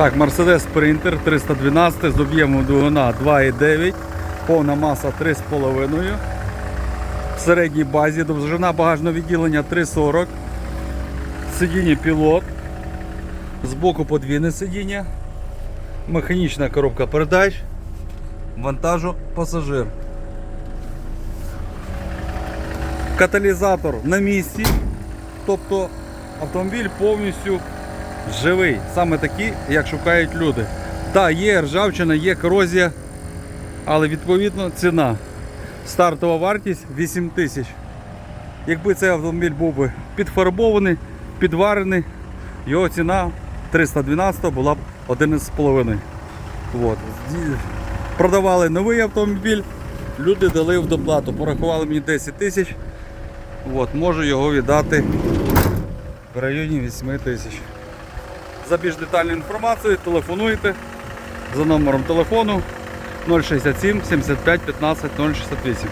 Так, Mercedes Sprinter 312 з об'ємом двигуна 2,9, повна маса 3,5. В середній базі довжина багажного відділення 3,40. Сидіння пілот. Збоку подвійне сидіння. Механічна коробка передач. Вантажу пасажир. Каталізатор на місці. Тобто автомобіль повністю живий. Саме такий, як шукають люди. Так, є ржавчина, є корозія, але відповідно ціна. Стартова вартість 8 тисяч. Якби цей автомобіль був би підфарбований, підварений, його ціна 312 була б 11,5. От. Продавали новий автомобіль, люди дали в доплату, порахували мені 10 тисяч. Можу його віддати в районі 8 тисяч. За більш детальною інформацією телефонуйте за номером телефону 067 75 15 068.